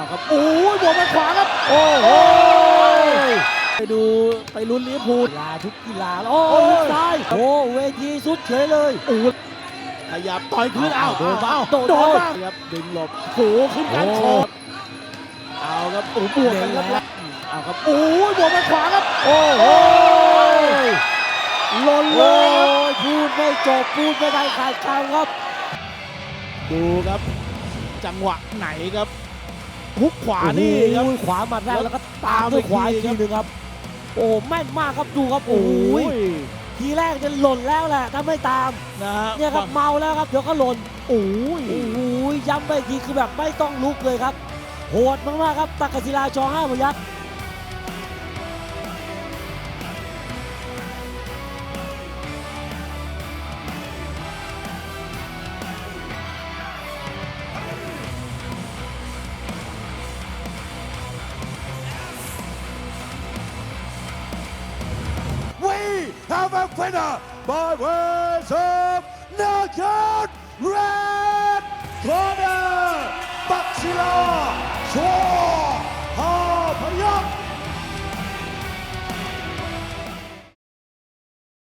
เอาครับโอ้ยบวกไปขวาครับ โอ้โหไปดูไปลุ้นลิเวอร์พูลกีฬาทุกกีฬาแล้วโอ้โอ้ยลูกซ้ายโอ้เวทีสุดเฉยเลยโอ้ยขยับต่อยคืนเอาโดนเอาโดนโดนโดนบ้างครับดึงหลบโหขึ้นกันโอ้คอเอาครับโอ้บวกกันครับเอาครับโอ้ยบวกไปขวาครับ โอ้โหหล่นเลโอ้ยยพูดไม่จบพูดไม่ได้ขาดคำครับ ดูครับ จังหวะไหนครับ ฮุกขวานี่ครับโอ้ยขวาหมัดแรกแล้วก็ตามตามด้วยอีกขวาทีอีกทีหนึ่งครับ โอ้แม่นมากครับดูครับโอ้โอ้ยยทีแรกจะหล่นแล้วแหละถ้าไม่ตามนะฮะเนี่ยครับเมาแล้วครับเดี๋ยวก็หล่นโอ้ยโอ้โหย้ำไปอีกทีคือแบบไม่ต้องลุกเลยครับโหดมากๆครับตักกศิลาชอห้าพยักษ์ a winner by words of knockout red corner. Baxila